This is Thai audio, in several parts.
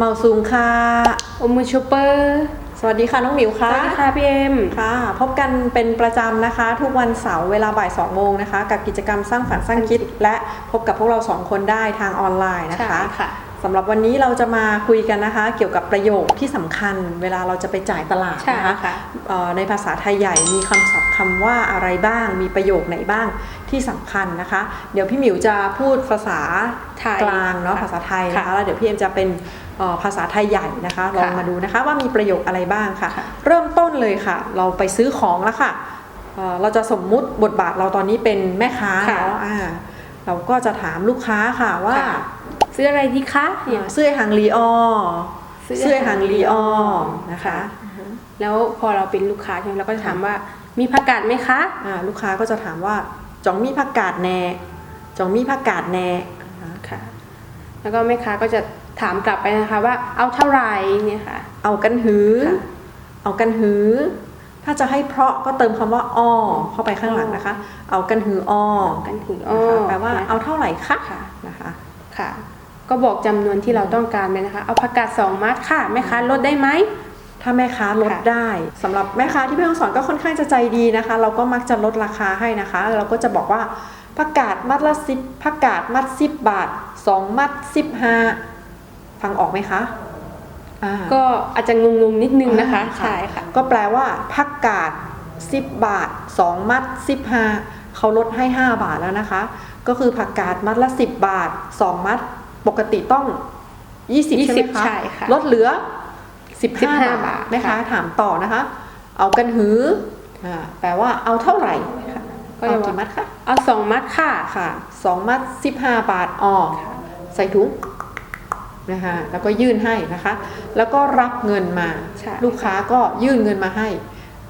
มาซูงค่ะโอมูชูเปอร์ สวัสดีค่ะน้องหมิวสค่ะวัสดีค่ะพี่เอ็มค่ะ พบกันเป็นประจำนะคะ ทุกวันเสาร์เวลาบ่าย2โมงนะคะ กับกิจกรรมสร้างฝันสร้างคิด และพบกับพวกเราสองคนได้ทางออนไลน์นะใช่คะค่ะสำหรับวันนี้เราจะมาคุยกันนะคะ เกี่ยวกับประโยคที่สำคัญ เวลาเราจะไปจ่ายตลาดใช่นะคะค่ะเอ่อในภาษาไทยใหญ่มีคำศัพท์คำว่าอะไรบ้าง มีประโยคไหนบ้างที่สำคัญนะคะ เดี๋ยวพี่หมิวจะพูดภาษาไทยกลางเนาะค่ะภาษาไทยนะคะค่ะแล้วเดี๋ยวพี่เอ็มจะเป็นเอ่อ ภาษาไทยใหญ่นะคะ ลองค่ะมาดูนะคะว่ามีประโยคอะไรบ้างค่ะค่ะ เริ่มต้นเลยค่ะ เราไปซื้อของแล้วค่ะเอ่อเราจะสมมุติบทบาทเราตอนนี้เป็นแม่ค้าค่ะเนาะอ่าเราก็จะถามลูกค้าค่ะว่าค่ะซื้ออะไรดีคะเนี่ยเสื้อหางลีออเสื้อเสื้อหางลีออนะคะ แล้วพอเราเป็นลูกค้าใช่ไหมเราก็จะถามว่ามีผักกาดไหมคะอ่าลูกค้าก็จะถามว่าจองมีผักกาดแหน่จองมีผักกาดแหน่นะคะค่ะ แล้วก็แม่ค้าก็จะ ถามกลับไปนะคะว่าเอาเท่าไหร่เนี่ยค่ะ เอากันหือค่ะเอากันหือ ถ้าจะให้เพราะก็เติมคำว่าอ้อเข้าไปข้างหลังนะคะ เอากันหืออ้อกันถึงนะอ้อคะแปลว่าเอาเท่าไหร่คะค่ะนะคะค่ะ ก็บอกจำนวนที่เราต้องการไปนะคะ เอาผักกาดสองมัดค่ะแม่ค้าลดได้ไหมถ้าแม่ค้าลดค่ะได้สำหรับแม่ค้าที่แม่ฮ่องสอนก็ค่อนข้างจะใจดีนะคะ เราก็มักจะลดราคาให้นะคะ เราก็จะบอกว่าผักกาดมัดละสิบผักกาดมัดสิบบาทสองมัดสิบห้า ฟังออกไหมคะอ่าก็อาจจะงงๆนิดนึงนะคะอ่าใช่ค่ะก็แปลว่าผักกาด 10 บาท 2 มัด 15เขาลดให้ 5 บาทแล้วนะคะ ก็คือผักกาดมัดละ 10 บาท 2 มัด ปกติต้อง 20 ใช่ไหม20คะใช่ค่ะลดเหลือ 15 15บาบาททแม่ค้าค่ะถามต่อนะคะ เอากันหืออ่าแปลว่าเอาเท่าไหร่ค่ะก็เอาจะกี่ว่ามัดคะเอาสองมัดค่ะค่ะ2มัด15บาทออกใส่ถุง นะคะแล้วก็ยื่นให้นะคะ แล้วก็รับเงินมาใช่ลูกค้าก็ยื่นเงินมาให้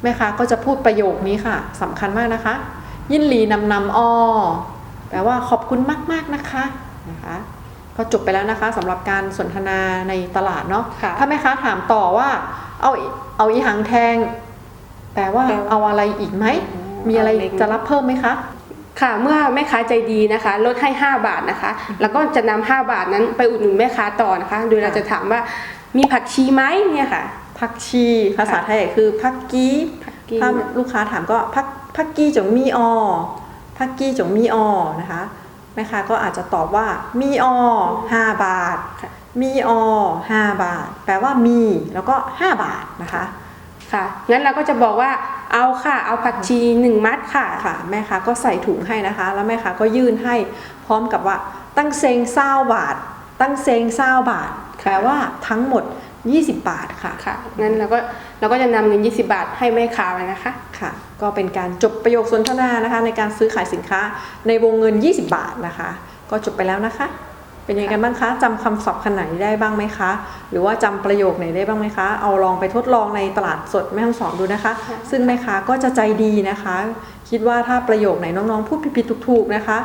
แม่ค้าก็จะพูดประโยคนี้ค่ะสำคัญมากนะคะ ยินหลีนำนำอ้อแปลว่าขอบคุณมาก ๆนะคะนะคะก็จบไปแล้วนะคะสำหรับการสนทนาในตลาดเนาะค่ะถ้าแม่ค้าถามต่อว่า เอาอีเอาอีหังแทงแปลว่าแปลว่าเอาอะไรอีกไหมอ๋อมีอะไรเอาเล็กจะรับเพิ่มไหมคะ ค่ะเมื่อแม่ค้าใจดีนะคะ ลดให้ 5 บาทนะคะ แล้วก็จะนำ5บาทนั้นไปอุดหนุนแม่ค้าต่อนะคะ โดยเราจะถามว่ามีผักชีไหมเนี่ยค่ะผักชีภาษาไทยคือผักกี้ผักกี้ถ้าลูกค้าถามก็ผักผักกี้จงมีออผักกี้จงมีออนะคะแม่ค้าก็อาจจะตอบว่ามีออห้าบาทค่ะมีออห้าบาท แปลว่ามีแล้วก็ห้าบาทนะคะค่ะงั้นเราก็จะบอกว่า เอาค่ะเอาผักชีหนึ่งมัดค่ะค่ะ แม่ค้าก็ใส่ถุงให้นะคะ แล้วแม่ค้าก็ยื่นให้พร้อมกับว่าตั้งเซงเศร้าบาท ตั้งเซงเศร้าบาทแปลว่าทั้งหมด 20 บาทค่ะค่ะงั้นเราก็เราก็จะนำเงิน 20 บาทให้แม่ค้าไปนะคะค่ะ ก็เป็นการจบประโยคสนทนานะคะ ในการซื้อขายสินค้าในวงเงิน 20 บาทนะคะ ก็จบไปแล้วนะคะ เป็นยังไงกันบ้างคะจำคำศัพท์ขนาดไหนได้บ้างไหมคะ หรือว่าจำประโยคไหนได้บ้างไหมคะ เอาลองไปทดลองในตลาดสดแม่ฮ่องสอนดูนะคะค่ะซึ่งแม่ค้าก็จะใจดีนะคะ คิดว่าถ้าประโยคไหนน้องๆพูดผิดๆถูกๆนะคะ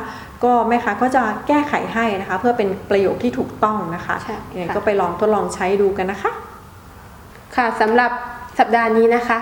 ก็แม่ค้าก็จะแก้ไขให้นะคะ เพื่อเป็นประโยคที่ถูกต้องนะคะใช่ยังไงค่ะก็ไปลองทดลองใช้ดูกันนะคะ ค่ะสำหรับสัปดาห์นี้นะคะ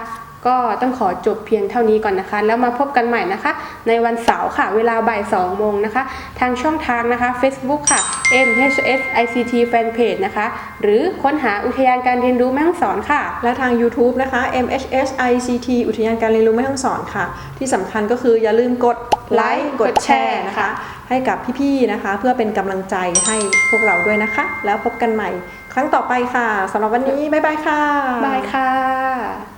ก็ต้องขอจบเพียงเท่านี้ก่อนนะคะ แล้วมาพบกันใหม่นะคะ ในวันเสาร์ค่ะ เวลาบ่าย2โมงนะคะ ทางช่องทางนะคะ Facebook ค่ะ MHS ICT Fanpage นะคะ หรือค้นหาอุทยานการเรียนรู้แม่ฮ่องสอนค่ะ และทาง YouTube นะคะ MHS ICT อุทยานการเรียนรู้แม่ฮ่องสอนค่ะ ที่สำคัญก็คืออย่าลืมกดไลค์กดแชร์นะคะ ให้กับพี่ๆนะคะ เพื่อเป็นกำลังใจให้พวกเราด้วยนะคะ แล้วพบกันใหม่ ครั้งต่อไปค่ะสำหรับวันนี้บ๊ายบายค่ะบายค่ะ